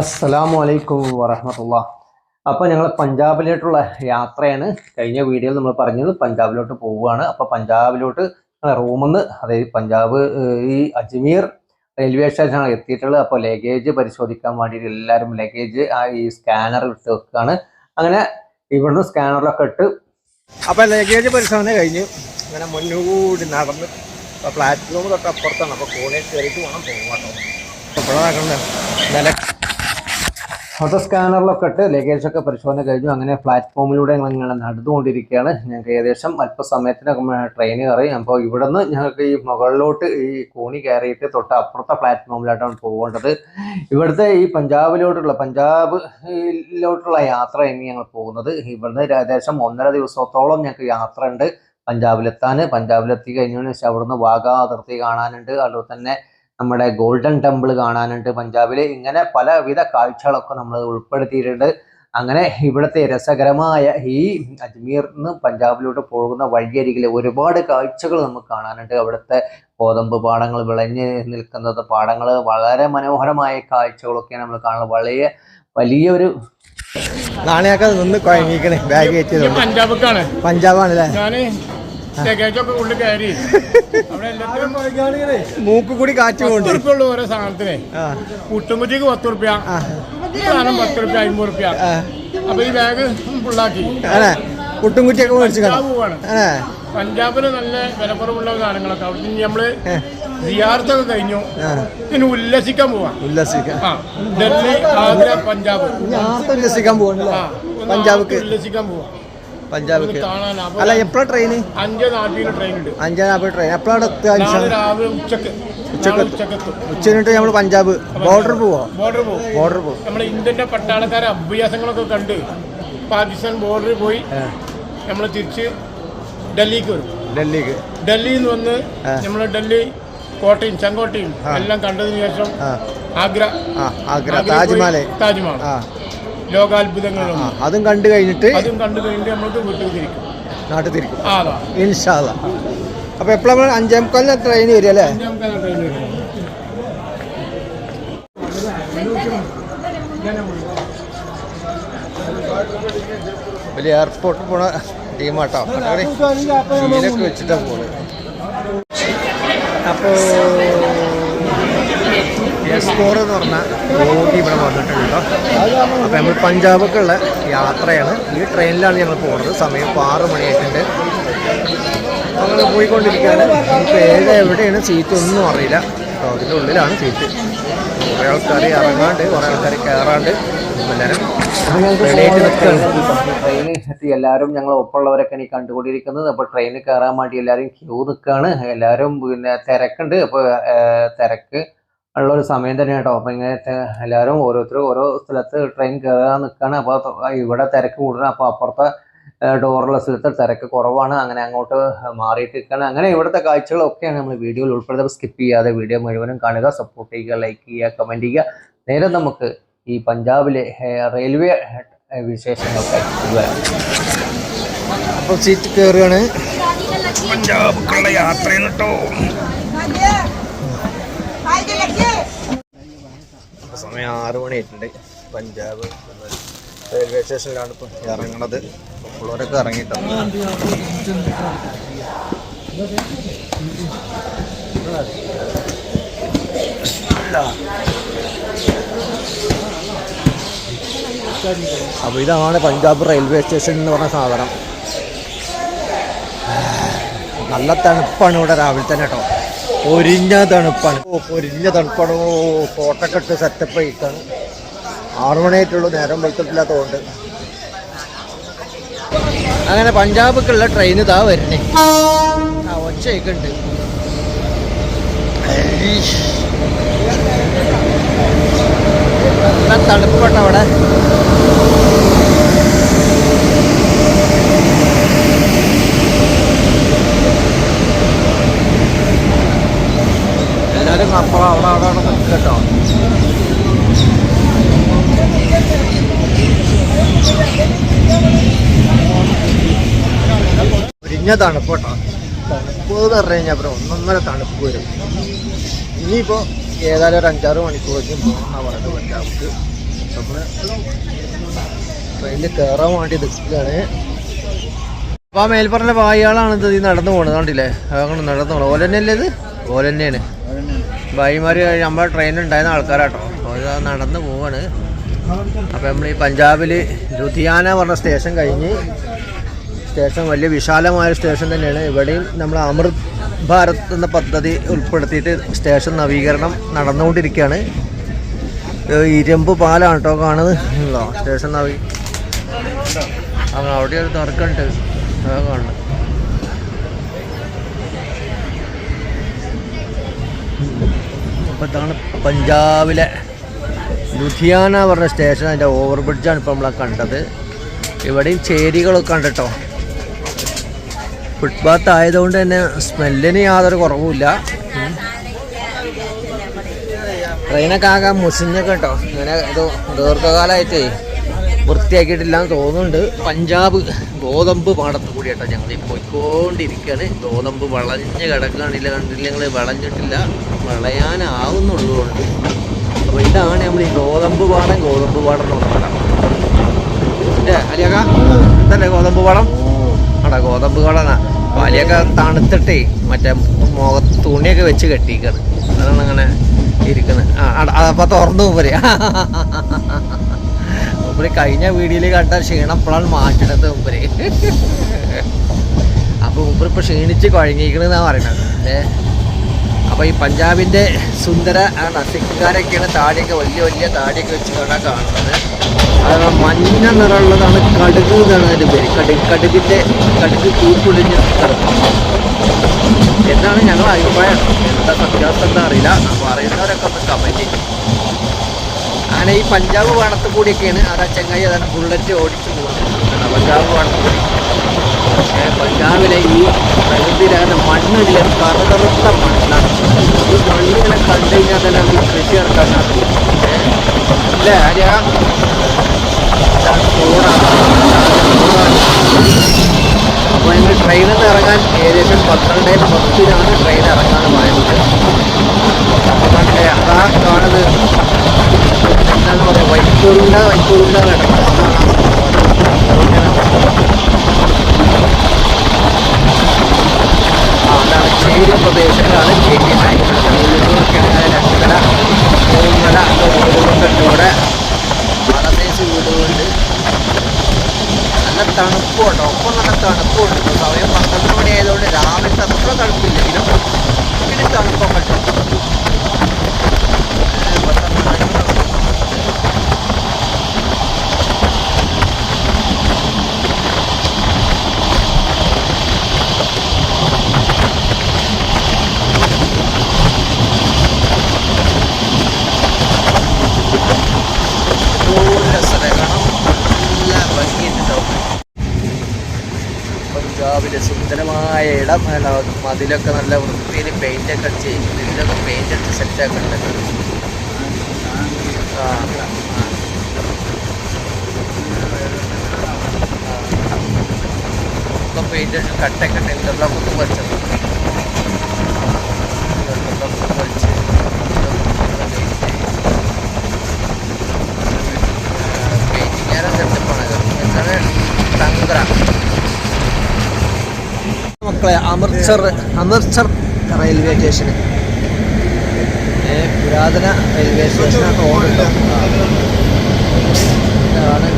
അസ്സലാമു അലൈക്കും വറഹമത്തുള്ള. അപ്പോൾ ഞങ്ങൾ പഞ്ചാബിലോട്ടുള്ള യാത്രയാണ്. കഴിഞ്ഞ വീഡിയോയിൽ നമ്മൾ പറഞ്ഞത് പഞ്ചാബിലോട്ട് പോവുകയാണ്. അപ്പോൾ പഞ്ചാബിലോട്ട് റൂമിൽ നിന്ന് അതായത് പഞ്ചാബ് ഈ അജ്മീർ റെയിൽവേ സ്റ്റേഷനാണ് എത്തിയിട്ടുള്ളത്. അപ്പോൾ ലഗേജ് പരിശോധിക്കാൻ വേണ്ടിയിട്ട് എല്ലാവരും ലഗേജ് ആ ഈ സ്കാനർ ഇട്ട് വെക്കുകയാണ്. അങ്ങനെ ഇവിടുന്ന് സ്കാനറിലൊക്കെ ഇട്ട് അപ്പോൾ ലഗേജ് പരിശോധന കഴിഞ്ഞ്. അങ്ങനെ മുന്നൂടി നടന്ന് പ്ലാറ്റ്ഫോം തൊട്ട് അപ്പുറത്താണ് അപ്പോൾ കോളേജ് കയറിയിട്ട് വേണം പോകാട്ടോ ഇപ്പോഴാക്കണ്ടേ നില ഓട്ടോ സ്കാനറിലൊക്കെ ഇട്ട് ലഗേജ് ഒക്കെ പരിശോധന കഴിഞ്ഞു. അങ്ങനെ പ്ലാറ്റ്ഫോമിലൂടെ ഞങ്ങൾ ഇങ്ങനെ നടന്നുകൊണ്ടിരിക്കുകയാണ്. ഞങ്ങൾക്ക് ഏകദേശം അല്പസമയത്തിന് ട്രെയിൻ കയറി. അപ്പോൾ ഇവിടുന്ന് ഞങ്ങൾക്ക് ഈ മുകളിലോട്ട് ഈ കോണി കയറിയിട്ട് തൊട്ട് അപ്പുറത്തെ പ്ലാറ്റ്ഫോമിലായിട്ടാണ് പോകേണ്ടത്. ഇവിടുത്തെ ഈ പഞ്ചാബിലോട്ടുള്ള പഞ്ചാബിലോട്ടുള്ള യാത്ര ഇനി ഞങ്ങൾ പോകുന്നത്. ഇവിടുന്ന് ഏകദേശം ഒന്നര ദിവസത്തോളം ഞങ്ങൾക്ക് യാത്ര ഉണ്ട് പഞ്ചാബിലെത്താൻ. പഞ്ചാബിലെത്തി കഴിഞ്ഞതിന് ശേഷം അവിടുന്ന് വാഗാ അതിർത്തി കാണാനുണ്ട്. അതുപോലെ തന്നെ നമ്മുടെ ഗോൾഡൻ ടെമ്പിൾ കാണാനുണ്ട്. പഞ്ചാബിൽ ഇങ്ങനെ പലവിധ കാഴ്ചകളൊക്കെ നമ്മൾ ഉൾപ്പെടുത്തിയിട്ടുണ്ട്. അങ്ങനെ ഇവിടുത്തെ രസകരമായ ഈ അജ്മീർ നിന്ന് പഞ്ചാബിലോട്ട് പോകുന്ന വഴിയരികിൽ ഒരുപാട് കാഴ്ചകൾ നമുക്ക് കാണാനുണ്ട്. അവിടുത്തെ കോതമ്പ് പാടങ്ങൾ വിളഞ്ഞ് നിൽക്കുന്നത് പാടങ്ങൾ വളരെ മനോഹരമായ കാഴ്ചകളൊക്കെ നമ്മൾ കാണുന്നത് വളരെ വലിയൊരു നാണയൊക്കെ നിന്ന് കുഴങ്ങിക്കണേ ബാഗ് കയറ്റിയതുകൊണ്ട്. പഞ്ചാബാണ് പഞ്ചാബാണല്ലേ? ഞാൻ മൂക്ക് കൂടി കാറ്റ് പത്ത് കൊണ്ട് ഉറുപ്പ്യ ഉള്ളു ഓരോ സാധനത്തിന്. കുട്ടുമുറ്റിക്ക് പത്ത് ഉറുപ്പ്യ. ഈ സാധനം പത്ത് ഉറുപ്പ്യ അമ്പത് ഉറുപ്പ്യ. ആ. അപ്പൊ ഈ ബാഗ് ഫുള്ളാക്കി അതെ മേടിച്ചു പഞ്ചാബിന് നല്ല വിലക്കുറവുള്ള സാധനങ്ങളൊക്കെ. അവിടെ നിന്ന് നമ്മൾ സിയാർത്തൊക്കെ കഴിഞ്ഞു. പിന്നെ ഉല്ലസിക്കാൻ പോവാം. ഉല്ലസിക്കാൻ. ഡൽഹി ആഗ്ര പഞ്ചാബ്. ഞാൻ ഉല്ലസിക്കാൻ പോവാ. ആൾക്ക് ഉല്ലസിക്കാൻ പോവാ. അപ്പൊ അല്ല എപ്പോഴാണ് ട്രെയിന് അഞ്ച് നാട്ടിൽ ട്രെയിൻ ഉണ്ട്. അഞ്ചാം ട്രെയിൻ എപ്പോഴാണ് എത്തുക രാവിലെ ഉച്ചയ്ക്ക്. ഉച്ചയ്ക്ക് ഉച്ച കഴിഞ്ഞിട്ട് നമ്മൾ പഞ്ചാബ്. ബോർഡർ പോവോ? ബോർഡർ പോകും ബോർഡർ പോവും. നമ്മുടെ ഇന്ത്യന്റെ പട്ടാളക്കാരെ അഭ്യാസങ്ങളൊക്കെ കണ്ട് പാകിസ്ഥാൻ ബോർഡറിൽ പോയി നമ്മൾ തിരിച്ച് ഡൽഹിക്ക് വരും. ഡൽഹിക്ക്. ഡൽഹിയിൽ നിന്ന് വന്ന്. നമ്മൾ ഡൽഹി കോട്ടയും ചെങ്കോട്ടയും എല്ലാം കണ്ടതിന് ശേഷം ആഗ്ര. ആഗ്ര. താജ്മഹൽ. താജ്മഹൽ. ലോകാത്ഭുതങ്ങളും അതും കണ്ടു കഴിഞ്ഞിട്ട് അതും കണ്ടു കഴിഞ്ഞിട്ട് നമ്മൾക്ക് വീട്ടിൽ തിരിക്കും. നാട്ടിൽ തിരിക്കും. ഇൻഷാല്ല അപ്പൊ എപ്പോഴാണ് അഞ്ചേ മുക്കാലിന് ട്രെയിൻ വരും അല്ലേ? വലിയ എയർപോർട്ടിൽ പോണ ടീമാട്ടോ വെച്ചിട്ടാണ് വെച്ചിട്ടാ പോണത്. അപ്പോ എസ്കോർ എന്ന് പറഞ്ഞ ബോഗി ഇവിടെ വന്നിട്ടുണ്ട് അപ്പോൾ നമ്മൾ പഞ്ചാബൊക്കെയുള്ള യാത്രയാണ്. ഈ ട്രെയിനിലാണ് ഞങ്ങൾ പോകുന്നത് സമയം ഇപ്പോൾ ആറ് മണിയായിട്ടുണ്ട്. നമ്മൾ പോയിക്കൊണ്ടിരിക്കുകയാണ്. നമുക്ക് ഏത് എവിടെയാണ് സീറ്റ് ഒന്നും അറിയില്ല. അപ്പോൾ അതിന്റെ ഉള്ളിലാണ് സീറ്റ് കുറേ ആൾക്കാർ ഇറങ്ങാണ്ട് കുറേ ആൾക്കാർ കയറാണ്ട് എല്ലാവരും ട്രെയിൻ എത്തി. എല്ലാവരും ഞങ്ങൾ ഒപ്പമുള്ളവരൊക്കെ എനിക്ക് കണ്ടുകൊണ്ടിരിക്കുന്നത്. അപ്പോൾ ട്രെയിനിൽ കയറാൻ വേണ്ടി എല്ലാവരും ക്യൂ നിൽക്കുകയാണ്. എല്ലാവരും പിന്നെ തിരക്കുണ്ട്. അപ്പോൾ തിരക്ക് ഉള്ള ഒരു സമയം തന്നെ കേട്ടോ. അപ്പം ഇങ്ങനെ എല്ലാവരും ഓരോരുത്തരും ഓരോ സ്ഥലത്ത് ട്രെയിൻ കയറാൻ നിൽക്കുകയാണ് അപ്പോൾ ഇവിടെ തിരക്ക് കൂടുതലാണ് അപ്പോൾ അപ്പുറത്തെ ഡോറുള്ള സ്ഥലത്ത് തിരക്ക് കുറവാണ്. അങ്ങനെ അങ്ങോട്ട് മാറിയിട്ട് നിൽക്കുകയാണ് അങ്ങനെ ഇവിടുത്തെ കാഴ്ചകളൊക്കെയാണ് നമ്മൾ വീഡിയോയിൽ ഉൾപ്പെടുത്തുന്നത് സ്കിപ്പ് ചെയ്യാതെ വീഡിയോ മുഴുവനും കാണുക സപ്പോർട്ട് ചെയ്യുക ലൈക്ക് ചെയ്യുക കമന്റ് ചെയ്യുക. നേരെ നമുക്ക് ഈ പഞ്ചാബിലെ റെയിൽവേ വിശേഷങ്ങളൊക്കെ അപ്പോൾ സീറ്റ് കയറുകയാണ് പഞ്ചാബ് യാത്രയാണ് കേട്ടോ ഇപ്പോൾ സമയം ആറ് മണിയായിട്ടുണ്ട്. പഞ്ചാബ് റെയിൽവേ സ്റ്റേഷനിലാണ് ഇപ്പം ഇറങ്ങണത്. പിള്ളേരൊക്കെ ഇറങ്ങിയിട്ടുണ്ട് അപ്പോൾ ഇതാണ് പഞ്ചാബ് റെയിൽവേ സ്റ്റേഷൻ എന്ന് പറഞ്ഞ സാധനം. നല്ല തണുപ്പാണ് ഇവിടെ രാവിലെ തന്നെ കേട്ടോ. പൊരിഞ്ഞ തണുപ്പാണ്. ഓ പൊരിഞ്ഞ തണുപ്പാണ്. ഓ കോട്ടൊക്കെ ഇട്ട് സെറ്റപ്പ് ആയിട്ടാണ്. ആറു മണിയായിട്ടുള്ളൂ. നേരം വെളുത്തിട്ടില്ലാത്തതുകൊണ്ട് അങ്ങനെ പഞ്ചാബിക്കുള്ള ട്രെയിൻ ഇതാ വരണേ. ആ ഒച്ചയൊക്കെ ഉണ്ട് നല്ല തണുപ്പാണ് അവിടെ. അവിടെ അവിടെ അവിടെ നിൽക്കും കേട്ടോ ഒരിഞ്ഞ തണുപ്പ് കേട്ടോ തണുപ്പ് എന്ന് പറഞ്ഞു കഴിഞ്ഞാൽ അപ്പുറം ഒന്നൊന്നര തണുപ്പ് വരും. ഇനിയിപ്പോൾ ഏതായാലും ഒരു അഞ്ചാറ് മണിക്കൂറേക്കും പോകുന്ന പറയുന്നത്. നമുക്ക് നമ്മൾ ട്രെയിനിൽ കയറാൻ വേണ്ടി നിൽക്കുകയാണ്. അപ്പൊ ആ മേൽപ്പറഞ്ഞ വായാളാണ് ഇത് നടന്നു പോകുന്നത് കണ്ടില്ലേ? അങ്ങനെ നടന്നു പോകണം ഓല തന്നെയല്ലേ ഇത്? ഓല തന്നെയാണ് ഭായിമാര് നമ്മളെ ട്രെയിൻ ഉണ്ടായിരുന്ന ആൾക്കാരാട്ടോ. ഓരോ നടന്ന് പോവാണ്. അപ്പോൾ നമ്മൾ ഈ പഞ്ചാബിൽ ലുധിയാന പറഞ്ഞ സ്റ്റേഷൻ കഴിഞ്ഞ് സ്റ്റേഷൻ വലിയ വിശാലമായ സ്റ്റേഷൻ തന്നെയാണ്. ഇവിടെയും നമ്മൾ അമൃത് ഭാരത് എന്ന പദ്ധതി ഉൾപ്പെടുത്തിയിട്ട് സ്റ്റേഷൻ നവീകരണം നടന്നുകൊണ്ടിരിക്കുകയാണ്. ഇരുമ്പ് പാലാണ് കേട്ടോ കാണുന്നത്. ഉണ്ടോ? സ്റ്റേഷൻ നവീ അവിടെ ഒരു തർക്കമുണ്ട്. അതാ അപ്പോൾ ഇതാണ് പഞ്ചാബിലെ ലുധിയാന പറഞ്ഞ സ്റ്റേഷൻ അതിന്റെ ഓവർ ബ്രിഡ്ജാണ് ഇപ്പോൾ നമ്മളെ കണ്ടത്. ഇവിടെയും ചേരികളൊക്കെ ഉണ്ട് കേട്ടോ ഫുട്പാത്ത് ആയതുകൊണ്ട് തന്നെ സ്മെല്ലിന് യാതൊരു കുറവുമില്ല. ട്രെയിനൊക്കെ ആകാൻ മുസിഞ്ഞൊക്കെ കേട്ടോ ഇങ്ങനെ ഇത് ദീർഘകാലമായിട്ടേ വൃത്തിയാക്കിയിട്ടില്ല എന്ന് തോന്നുന്നുണ്ട്. പഞ്ചാബ് ഗോതമ്പ് പാടത്ത് കൂടി കേട്ടോ ഞങ്ങൾ പോയിക്കൊണ്ടിരിക്കുകയാണ് ഗോതമ്പ് വളഞ്ഞ് കിടക്കുകയാണില്ല കണ്ടില്ല ഞങ്ങൾ വളഞ്ഞിട്ടില്ല. വിളയാനാവുന്നുള്ളൂ കൊണ്ട് അപ്പോൾ ഇതാണ് നമ്മൾ ഈ ഗോതമ്പ് പാടം ഗോതമ്പ് പാടം എന്ന് അലിയാക്ക? ഇതല്ലേ ഗോതമ്പ് പാടം? ആടാ ഗോതമ്പ് പാടനാ വലിയൊക്കെ തണുത്തിട്ടേ മറ്റേ മുഖത്ത് തുണിയൊക്കെ വെച്ച് കെട്ടിക്കാണ് അതാണ് അങ്ങനെ ഇരിക്കുന്നത്. ആ തുറന്നു മൂപ്പര് മൂപ്പര് കഴിഞ്ഞ വീഡിയോയിൽ കണ്ട ക്ഷീണം ഇപ്പോഴാണ് മാറ്റണത് മൂപ്പര് അപ്പൊ മൂപ്പര് ഇപ്പൊ ക്ഷീണിച്ച് കുഴങ്ങിക്കണെന്നാണ് പറയുന്നത് ഏ? അപ്പൊ ഈ പഞ്ചാബിന്റെ സുന്ദര ആണ് സിഖുകാരൊക്കെയാണ് താടിയൊക്കെ വലിയ വലിയ താടിയൊക്കെ വെച്ച് കാണാൻ കാണുന്നത്. അത് മഞ്ഞ നിറമുള്ളതാണ് കടുക് എന്നാണ് അതിന്റെ പേര്. കടുക് കടുകിന്റെ കടുക് കൂപ്പൊളിഞ്ഞ് കിടക്കും എന്നാണ് ഞങ്ങൾ അഭിപ്രായം? എന്താ സത്യാവസ്ഥ എന്താ അറിയില്ല. അപ്പോൾ അറിയുന്നവരൊക്കെ ഒന്ന് കമന്റ് ചെയ്യും. അങ്ങനെ ഈ പഞ്ചാബ് വേണത്ത് കൂടിയൊക്കെയാണ്. അത് ചങ്ങായി അതാണ് ബുള്ളറ്റ് ഓടിച്ചു പോകുന്നത് പഞ്ചാബ് വേണത്ത് കൂടി. പഞ്ചാബിലെ ഈ പ്രകൃതിയിലാണ് മണ്ണിലെ കറുതറുത്ത മണ്ണാണ്. ഈ മണ്ണിങ്ങനെ കണ്ടു കഴിഞ്ഞാൽ തന്നെ നമുക്ക് കൃഷി ഇറക്കാൻ സാധിക്കും. ഇല്ലേ ആര്യ? അപ്പോൾ ഞങ്ങൾ ട്രെയിനിൽ നിന്ന് ഇറങ്ങാൻ ഏകദേശം പന്ത്രണ്ട് പത്തിനാണ് ട്രെയിൻ ഇറങ്ങാൻ പറയുന്നത് കണ്ടേ അതാ കാണുന്നത്. എന്താണെന്ന് പറയുക? വൈക്കൂറുണ്ട വൈക്കൂറുണ്ട അതാണ് ചേരി പ്രദേശങ്ങളാണ് ചേരി രണ്ടുകട മൂന്നര വീടുകളുണ്ട് ഇവിടെ വളർന്നേച്ച് വീടുകളുണ്ട് നല്ല തണുപ്പുണ്ട് ഒപ്പം നല്ല തണുപ്പുണ്ട് ഇപ്പോൾ സമയം പന്ത്രണ്ട് മണി ആയതുകൊണ്ട് രാവിലത്തെ അത്ര തണുപ്പില്ലെങ്കിലും ഇങ്ങനെ തണുപ്പൊക്കെ ഉണ്ട് ഏ, പെട്ടെന്ന് മഞ്ഞ് നല്ല സ്ഥലമാണ് നല്ല ഭംഗിയുണ്ടാവും പഞ്ചാബിലെ സുന്ദരമായ ഇടം മതിലൊക്കെ നല്ല വൃത്തിയിൽ പെയിന്റ് ഒക്കെ അടിച്ച് ഇതിലൊക്കെ പെയിന്റ് അടിച്ച് സെറ്റ് ആക്കുന്നുണ്ട് ആ, പെയിന്റ് അടിച്ച് കട്ടൊക്കെ ഇട്ട് ഇന്റർലോക്ക് ഒന്നും വലിച്ചത് മക്കളെ അമൃത്സർ അമൃത്സർ റെയിൽവേ സ്റ്റേഷൻ പുരാതന റെയിൽവേ സ്റ്റേഷൻ ഓടുണ്ടോ? ഇതാണ്.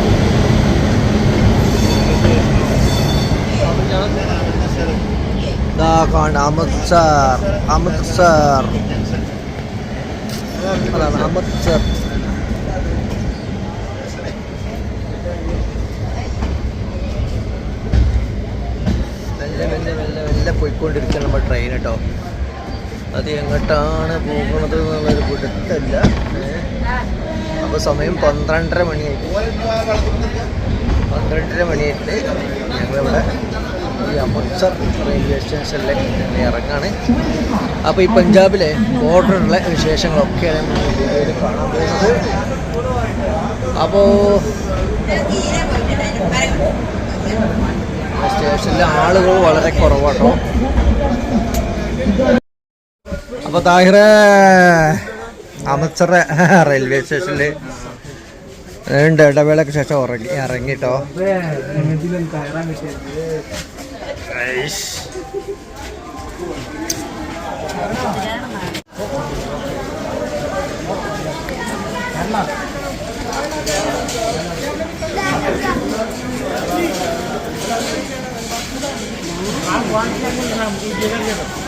ഇതാ കാണ അമൃത്സർ അമൃത്സർ അതാണ് അമൃത്സർ മെല്ലെ മെല്ലെ മെല്ലെ മെല്ലെ പോയിക്കൊണ്ടിരിക്കുകയാണ് നമ്മുടെ ട്രെയിൻ കേട്ടോ അത് എങ്ങോട്ടാണ് പോകുന്നത് എന്നുള്ളൊരു പിടുത്തല്ല. അപ്പോൾ സമയം പന്ത്രണ്ടര മണിയായിട്ട്. പന്ത്രണ്ടര മണിയായിട്ട് ഞങ്ങളിവിടെ ഈ അമൃത്സർ റെയിൽവേ സ്റ്റേഷനിലേക്ക് ഇറങ്ങാണ്. അപ്പോൾ ഈ പഞ്ചാബിലെ ബോർഡറിലെ വിശേഷങ്ങളൊക്കെയാണ് വീഡിയോയിൽ കാണാൻ പോകുന്നത്. അപ്പോൾ സ്റ്റേഷനിലെ ആളുകൾ വളരെ കുറവാട്ടോ. അപ്പൊ താഹിറ അമൃത്സർ റെയിൽവേ സ്റ്റേഷനിൽ രണ്ട് ഇടവേളയ്ക്ക് ശേഷം ഉറങ്ങി ഇറങ്ങിട്ടോ.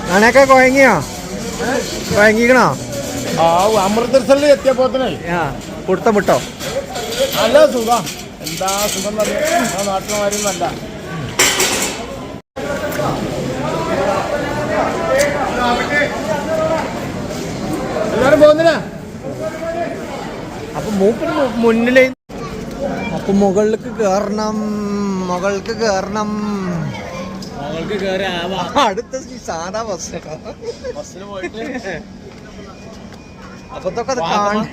ഞാനൊക്കെ കുഴങ്ങിയോ കുഴങ്ങിക്കണോ അമൃതസറിൽ എത്തിയപ്പോ ആ പുടുത്തം വിട്ടോ? നല്ല സുഖം. എന്താ സുഖം നാട്ടിലും നാട്ടിലുമാരും നല്ല. എല്ലാരും പോകുന്നില്ല? അപ്പൊ മൂപ്പിന് മുന്നിലേ അപ്പൊ മുകളിലേക്ക് കേറണം മുകളിലേക്ക് കേറണം. ഞങ്ങൾക്ക് കയറി ആവാ അടുത്ത സാധാ ബസ് ബസ്സിന് പോയിട്ട്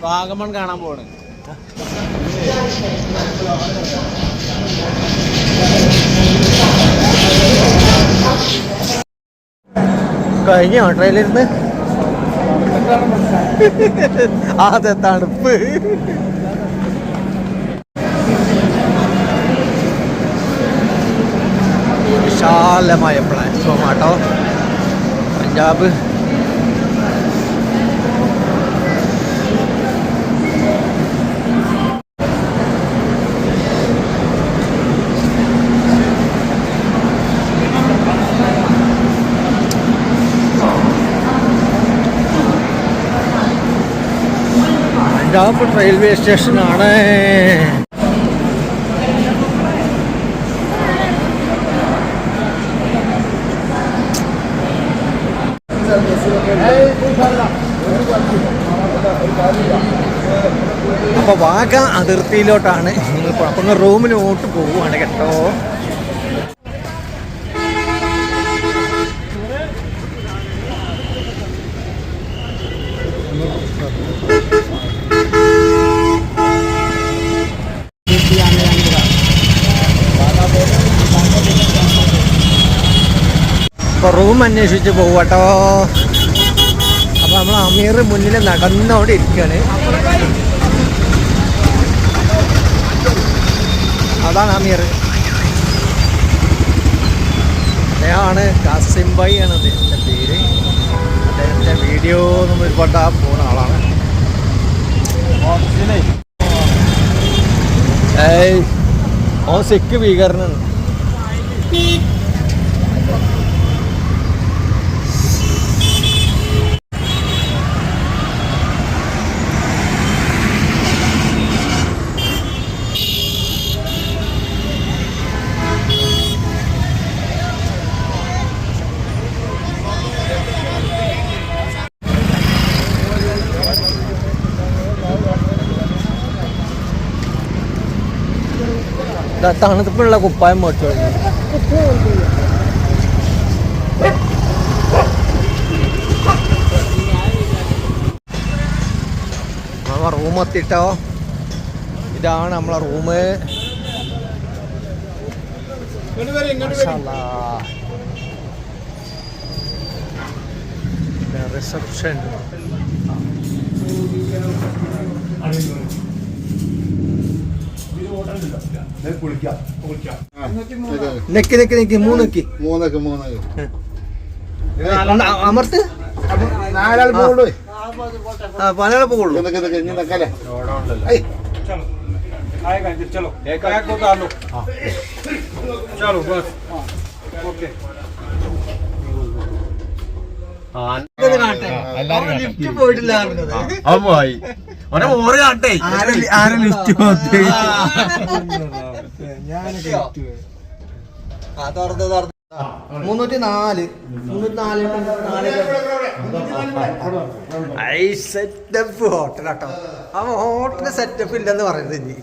വാഗമൺ കാണാൻ പോണ് കഴിഞ്ഞോ ട്രെയിലിരുന്ന് അതെ തണുപ്പ് വിശാലമായ പ്ലാറ്റ്ഫോം ആട്ടോ. പഞ്ചാബ്. പഞ്ചാബ് റെയിൽവേ സ്റ്റേഷനാണ് അപ്പൊ വാഗ അതിർത്തിയിലോട്ടാണ്. നിങ്ങൾ അപ്പം റൂമിലോട്ട് പോവുകയാണ് കേട്ടോ. റൂം അന്വേഷിച്ച് പോവട്ടോ അപ്പൊ നമ്മൾ അമീർ മുന്നിൽ നടന്നോടെ അതാണ് അമീർ അദ്ദേഹമാണ് കാസിം ഭായി ആണ് അദ്ദേഹത്തിന്റെ പേര്. അദ്ദേഹത്തിന്റെ വീഡിയോ ഒന്നും ഒരുപാട് പോകുന്ന ആളാണ്. ഓ സിക്ക് ഭീകരനാണ്. തണുപ്പുള്ള കുപ്പായം മേടിച്ചു നമ്മ റൂം എത്തിട്ടോ. ഇതാണ് നമ്മളെ റൂം. റിസപ്ഷൻ നെക്കി നെക്കി നെക്കി മൂന്ന് നെക്കി മൂന്നൊക്കെ മൂന്നൊക്കെ ഒന്ന് അമർത്ത് നാലാൾ പോകുള്ളൂ ആ പലയാളെ പോകുള്ളൂ ഇതൊക്കെ ഇതൊക്കെ ഇനി നിൽക്കല്ലേ ലിഫ്റ്റ് പോയിട്ടില്ല മുന്നൂറ്റി നാല് മുന്നൂറ്റി നാല് നാല് സെറ്റപ്പ് ഹോട്ടലാട്ടോ ആ ഹോട്ടൽ സെറ്റപ്പ് ഇല്ലെന്ന് പറയുന്നത് ഇനി.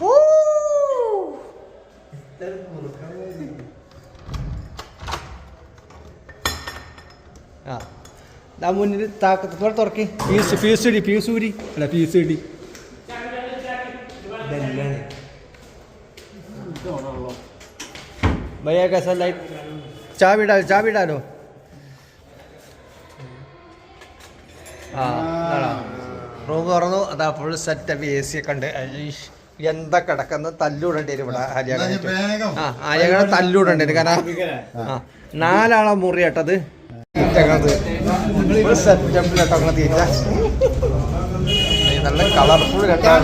ഊ. ആ. മുന്നിൽ താക്കത്തോടെ പീസ് പീസ് ഇടി പീസ് ഊരി. അല്ല പീസ് ഇടി. भैया कैसा लाइट डाल റൂം തുറന്നു. അതാ ഫുൾ സെറ്റപ്പ് എ സി ഒക്കെ ഉണ്ട്. എന്താ കിടക്കുന്ന തല്ലൂടേണ്ടി വരും ഇവിടെ ആര്യാടെ ആ ആര്യാടെ തല്ലൂടേണ്ടി വരും. കാരണം നാലാളാ മുറി കേട്ടത്. സെറ്റപ്പിലിട്ടോ തീറ്റ. നല്ല കളർഫുൾ കേട്ടോ